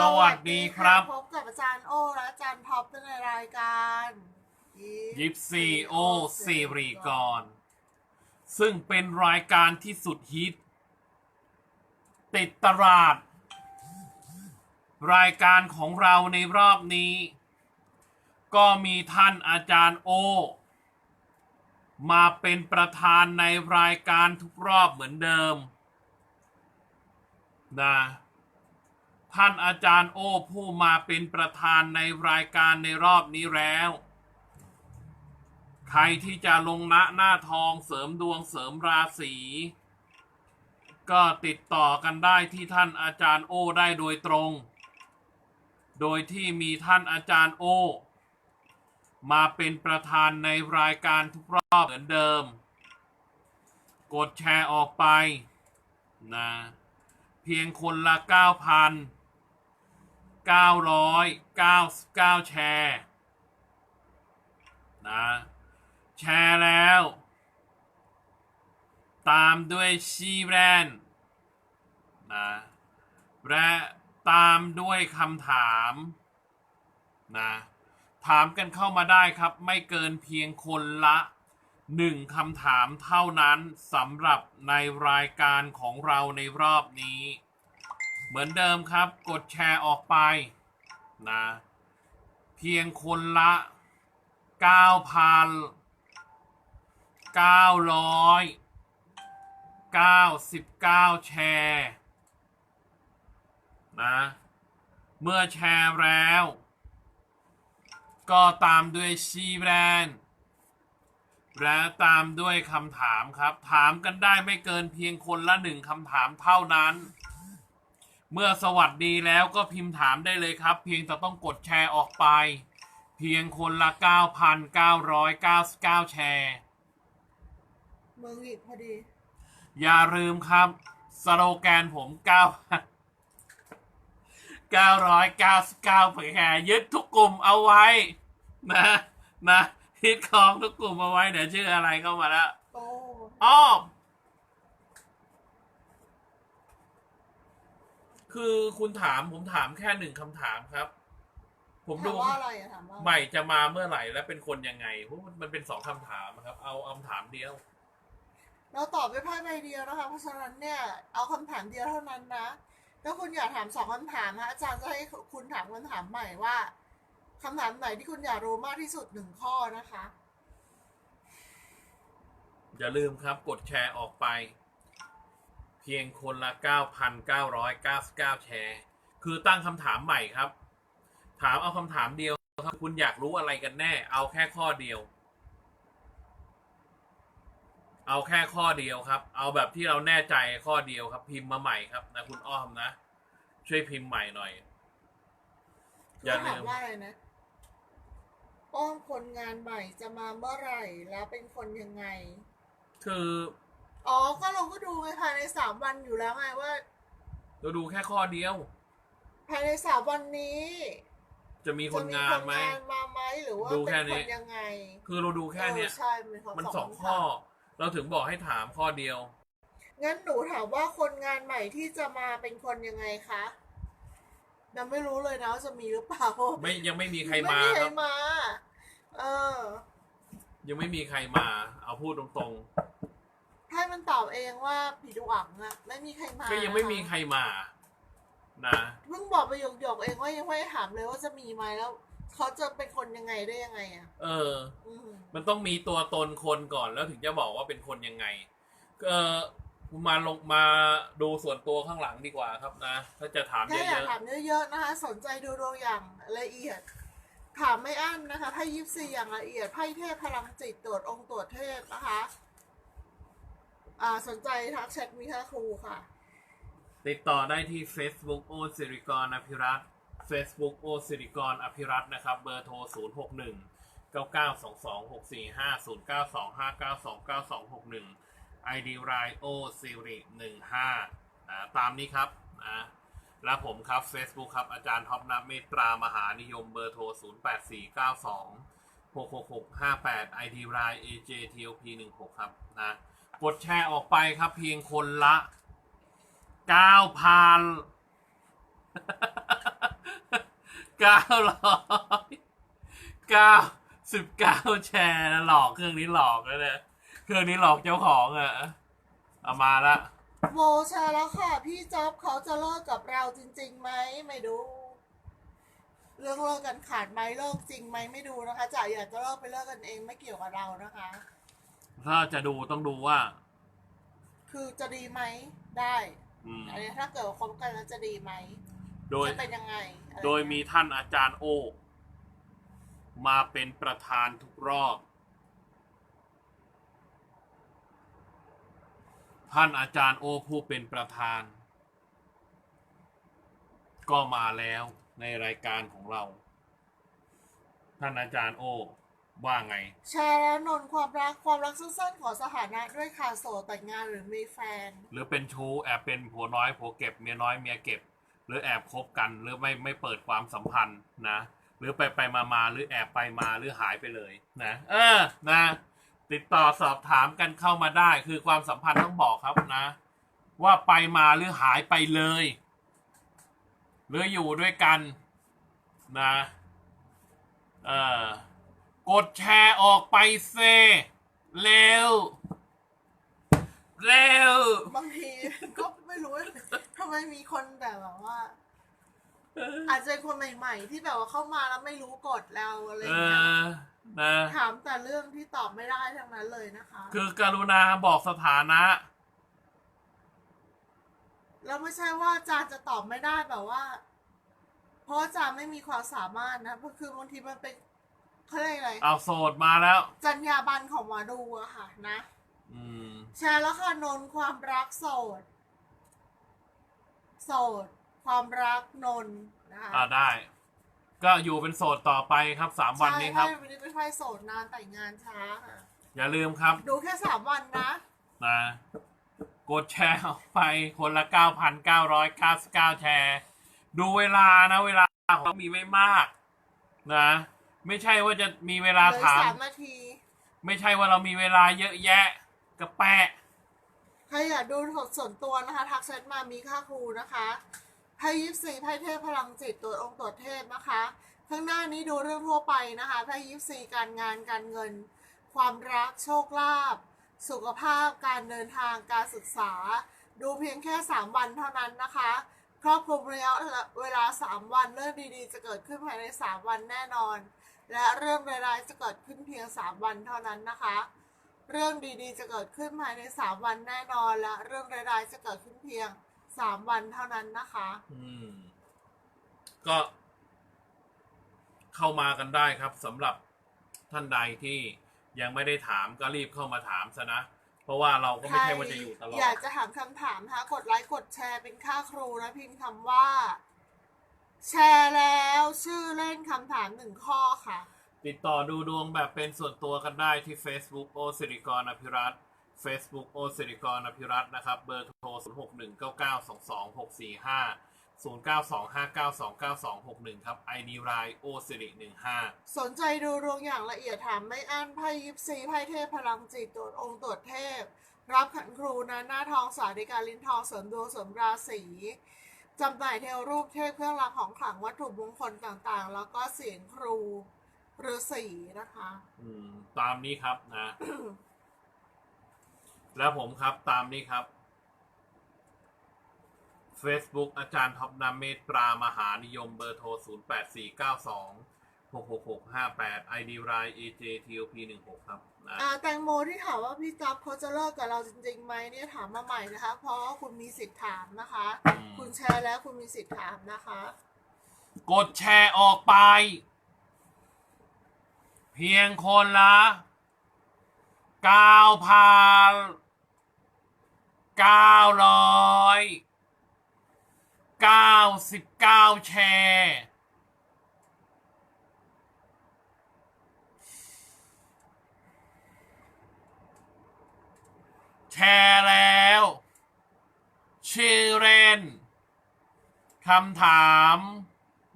สวัสดีครับ พบกับอาจารย์โอและอาจารย์ท็อปในรายการยิปซีโอซีรีกร ซึ่งเป็นรายการที่สุดฮิต ติดตลาด รายการของเราในรอบนี้ ก็มีท่านอาจารย์โอ มาเป็นประธานในรายการทุกรอบเหมือนเดิมนะ ท่านอาจารย์โอผู้มาเป็นประธานในรายการในรอบนี้แล้ว ใครที่จะลงณหน้าทองเสริมดวงเสริมราศีก็ติดต่อกันได้ที่ท่านอาจารย์โอได้โดยตรง โดยที่มีท่านอาจารย์โอ มาเป็นประธานในรายการทุกรอบเหมือนเดิม กดแชร์ออกไปนะเพียงคนละ 999 แชร์นะแชร์แล้ว ตามด้วยชีแบรนด์นะและตามด้วยคำถามนะถามกันเข้ามาได้ครับ ไม่เกินเพียงคนละหนึ่งคำถามเท่านั้นสำหรับในรายการของเราในรอบนี้ เหมือนเดิมครับ กดแชร์ออกไปนะ เพียงคนละ9,999แชร์นะเมื่อแชร์แล้ว ก็ตามด้วยชีแบรนด์และตามด้วยคำถามครับ ถามกันได้ไม่เกินเพียงคนละหนึ่งคำถามเท่านั้น เมื่อสวัสดีแล้วก็พิมพ์ถามได้เลยครับ เพียงแต่ต้องกดแชร์ออกไป เพียงคนละ 9,999 แชร์ เมืองอีกพอดี อย่าลืมครับ สโลแกนผม 9 999แชร์ยึดทุกกลุ่มเอาไว้ นะนะฮิตของทุกกลุ่มเอาไว้เดี๋ยวชื่ออะไรเข้ามาแล้วโตอ้อม คือคุณถามผมถามแค่หนึ่งคำถามครับ ผมถาดูมว่าอะไรอะถามว่าใหม่จะมาเมื่อไหร่และเป็นคนยังไงเพราะมันเป็นสองคำถามครับ เอาคำถามเดียว เราตอบไปไพ่ใบเดียวนะคะ เพราะฉะนั้นเนี่ยเอาคำถามเดียวเท่านั้นนะถ้าคุณอยากถามสองคำถามนะอาจารย์จะให้คุณถามคำถามใหม่ว่าคำถามไหนที่คุณอยากรู้มากที่สุดหนึ่งข้อนะคะ อย่าลืมครับ กดแชร์ออกไป เพียงคนละ 9,999 แชร์ คือตั้งคำถามใหม่ครับ ถามเอาคำถามเดียวครับ คุณอยากรู้อะไรกันแน่ เอาแค่ข้อเดียว เอาแค่ข้อเดียวครับ เอาแบบที่เราแน่ใจข้อเดียวครับ พิมพ์มาใหม่ครับนะคุณอ้อมนะ ช่วยพิมพ์ใหม่หน่อย อย่าลืถามมว่าอะไรนะ อ้อมคนงานใหม่จะมาเมื่อไหร่ แล้วเป็นคนยังไง คือ อ๋อ ก็เราก็ดูไงภายในสามวันอยู่แล้วไงว่า เราดูแค่ข้อเดียว ภายในสามวันนี้จะมีคจะนมีงาคนนไหมงานมาไหมหรือว่าดูเป็แค่นนี้คนยังไงคือเราดูแค่เนี้ยเออใช่มันมันสสอองงคำข้อถามเราถึงบอกให้ถามข้อเดียวงั้นหนูถามว่าคนงานใหม่ที่จะมาเป็นคนยังไงคะยังไม่รู้เลยนะว่าจะมีหรือเปล่าไม่ยังไม่มีใครมาไม่มีใคครรับ มา เออ ยังไม่มีใครมา เอาพูดตรง ให้มันตอบเองว่าผีดุอังอะไม่มีใครมาๆก็ยังไม่มีใครมานะเพิ่งบอกไปหยกๆเองว่ายังไม่ได้ถามเลยว่าจะมีไหมแล้วเขาจะเป็นคนยังไงได้ยังไงอะเอออืมมันต้องมีตัวตนคนก่อนแล้วถึงจะบอกว่าเป็นคนยังไงเออมาลงมาดูส่วนตัวข้างหลังดีกว่าครับนะ ถ้าจะถามถ้าเยอยากอะถามเยอะๆนะคะ สนใจดูดวงอย่างละเอียด ถามไม่อั้นนะคะไพ่ยิปซีอย่างละเอียดไพ่เทพพลังจิตตรวจองค์ตรวจเทพนะคะ อ่าสนใจทักแชทมีค่าครูค่ะ ติดต่อได้ที่ Facebook โอสิริกรอภิรัตน์ Facebook โอสิริกรอภิรัตน์นะครับ เบอร์โทร 0 6 1 9 9 2 2 6 4 5 0 9 2 5 9 2 9 2 6 1 ID รายโอซิริ15นะตามนี้ครับนะและผมครับ Facebook ครับ อาจารย์ท็อปนับเมตรามหานิยมเบอร์โทร 0 8 4 9 2 6 6 6 5 8 ID ราย AJTOP 16 ครับนะ กดแชร์ออกไปครับ เพียงคนละ9,000เก้าร้อยเก้าสิบเก้าแชร์หลอกเครื่องนี้หลอกเลยเนี่ยเครื่องนี้หลอกเจ้าของอะเอามาละโมแชร์แล้วค่ะ พี่จ๊อบเขาจะเลิกกับเราจริงๆไหมไม่ดู เรื่องเลิกกันขาดไหมเลิกจริงไหมไม่ดูนะคะจ๋าอยากจะเลิกไปเลิกกันเองไม่เกี่ยวกับเรานะคะ ถ้าจะดูต้องดูว่า คือจะดีไหมได้อืม อันนี้ถ้าเกิดว่าคบกันแล้วจะดีไหมโดย จะเป็นยังไงอะไรโดยมีท่านอาจารย์โอ มาเป็นประธานทุกรอบ ท่านอาจารย์โอผู้เป็นประธาน ก็มาแล้วในรายการของเรา ท่านอาจารย์โอ ว่าไง แชร์แล้วนนท์ความรักความรักสั้นๆขอสถานะด้วยค่ะโสดแต่งงานหรือมีแฟน หรือเป็นชู้แอบเป็นผัวน้อยผัวเก็บเมียน้อยเมียเก็บ หรือแอบคบกันหรือไม่ไม่เปิดความสัมพันธ์นะ หรือไปไปมามาหรือแอบไปมาหรือหายไปเลยนะ เออนะ ติดต่อสอบถามกันเข้ามาได้ คือความสัมพันธ์ต้องบอกครับนะ ว่าไปมาหรือหายไปเลย หรืออยู่ด้วยกันนะ เออ กดแชร์ออกไปเซเร็ว เร็ว บางทีก็ไม่รู้ทำไมมีคนแบบว่า อาจจะเป็นคนใหม่ๆ ที่แบบว่าเข้ามาแล้วไม่รู้กฎเราอะไรเอเงี้ยอนะถามแต่เรื่องที่ตอบไม่ได้ทั้งนั้นเลยนะคะ คือกรุณาบอกสถานะ แล้วไม่ใช่ว่าอาจารย์จะตอบไม่ได้แบบว่า เพราะอาจารย์ไม่มีความสามารถนะเพราะคือบางทีมันเป็น เขาเรียกอะไรเอาโสดมาแล้ว จรรยาบรรณของหมอดูอะค่ะนะอืมแชร์แล้วค่ะนนท์ความรักโสด โสด ความรักนนท์นะคะอ่าได้ ก็อยู่เป็นโสดต่อไปครับสามวันนี้ครับ ใช่วันนี้ไม่ค่อยโสดนานแต่งงานช้าค่ะอย่าลืมครับดูแค่สามวันนะ นะกดแชร์ออกไปคนละ 9,999 แชร์ ดูเวลานะ เวลาของเรามีไม่มาก นะ ไม่ใช่ว่าจะมีเวลาเลยถามสามนาที ไม่ใช่ว่าเรามีเวลาเยอะแยะกระแปะ ใครอยากดูสดส่วนตัวนะคะ ทักแชทมามีค่าครูนะคะไพ่ยิปซีไพ่เทพพลังจิตตัวองค์ตัวเทพนะคะ ข้างหน้านี้ดูเรื่องทั่วไปนะคะไพ่ยิปซีการงานการเงิน ความรักโชคลาภสุขภาพการเดินทางการศึกษา ดูเพียงแค่ 3 วันเท่านั้นนะคะครอบคลุมระยะเวลา 3 วันเรื่องดีๆ จะเกิดขึ้นภายใน 3 วันแน่นอน และเรื่องร้ายๆจะเกิดขึ้นเพียง 3 วันเท่านั้นนะคะ เรื่องดีๆ จะเกิดขึ้นภายใน 3 วันแน่นอน และเรื่องร้ายๆจะเกิดขึ้นเพียง 3 วันเท่านั้นนะคะ อืม ก็ เข้ามากันได้ครับสำหรับท่านใดที่ยังไม่ได้ถามก็รีบเข้ามาถามซะนะ เพราะว่าเราก็ไม่ใช่ว่าจะอยู่ตลอด อยากจะถามคำถามนะคะกดไลค์กดแชร์เป็นค่าครูนะพิมพ์คำว่า แชร์แล้วชื่อเล่น คำถามหนึ่งข้อค่ะ ติดต่อดูดวงแบบเป็นส่วนตัวกันได้ที่ Facebook โอสิริกรอภิรัตน์ Facebook โอสิริกรอภิรัตน์นะครับ เบอร์โทร 0 6 1 9 9 2 2 6 4 5 0 9 2 5 9 2 9 2 6 1 ครับ ID รายโอสิริ15 สนใจดูดวงอย่างละเอียดถามไม่อั้นไพ่ยิปซีไพ่เทพพลังจิตตรวจองค์ตรวจเทพ รับขันครูนะหน้าทองสาธิการลิ้นทองเสริมดวงเสริมราศี จำหน่ายเทวรูปเทพเครื่องรางของขลังวัตถุมงคลต่างๆ แล้วก็เสียงครูฤาษีนะคะ อืม ตามนี้ครับนะ แล้วผมครับตามนี้ครับ Facebook อาจารย์ท็อปนามเมตตรามหานิยมเบอร์โทร 0 8 4 9 2 6 6 6 5 8 ID ราย AJTOP 1 6ครับนะอ่าแตงโมที่ถามว่าพี่จ๊อบเขาจะเลิกกับเราจริงๆไหมเนี่ยถามมาใหม่นะคะ เพราะว่าคุณมีสิทธิ์ถามนะคะอืมคุณแชร์แล้วคุณมีสิทธิ์ถามนะคะ กดแชร์ออกไป เพียงคนละเก้าพันเก้าร้อยเก้าสิบเก้าแชร์ แชร์แล้ว ชื่อเล่นคำถาม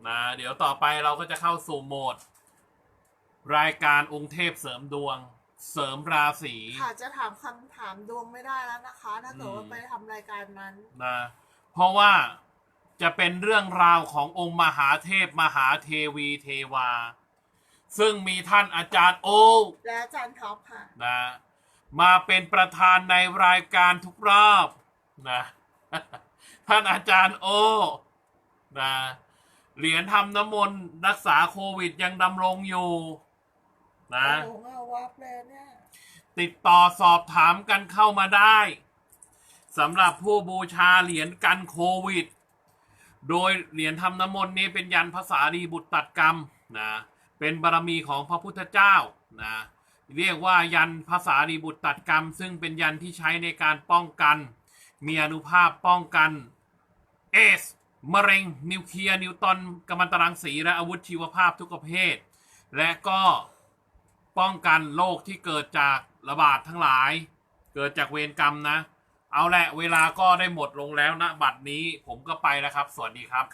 นะเดี๋ยวต่อไปเราก็จะเข้าสู่โหมด รายการองค์เทพเสริมดวง เสริมราศีค่ะจะถามคำถามดวงไม่ได้แล้วนะคะ ถ้าเกิดว่าอืมไปทำรายการนั้นนะเพราะว่าจะเป็นเรื่องราวขององค์มหาเทพมหาเทวีเทวา ซึ่งมีท่านอาจารย์โอและอาจารย์ท็อปค่ะนะ มาเป็นประธานในรายการทุกรอบนะท่านอาจารย์โอนะเหรียญทำน้ำมนต์รักษาโควิดยังดำรงอยู่นะโอ้โหเอาวับเลยเนี่ยติดต่อสอบถามกันเข้ามาได้สำหรับผู้บูชาเหรียญกันโควิด โดยเหรียญทำน้ำมนต์นี้เป็นยันภาษารีบุตรตัดกรรมนะเป็นบารมีของพระพุทธเจ้านะ เรียกว่ายันภาษารีบุตรตัดกรรม ซึ่งเป็นยันที่ใช้ในการป้องกัน มีอนุภาพป้องกันเอสมะเร็ง นิวเคลียร์นิวตอนกัมมันตรังสีและอาวุธชีวภาพทุกประเภท และก็ป้องกันโรคที่เกิดจากระบาดทั้งหลาย เกิดจากเวรกรรมนะ เอาแหละเวลาก็ได้หมดลงแล้วนะบัดนี้ผมก็ไปแล้วครับ สวัสดีครับ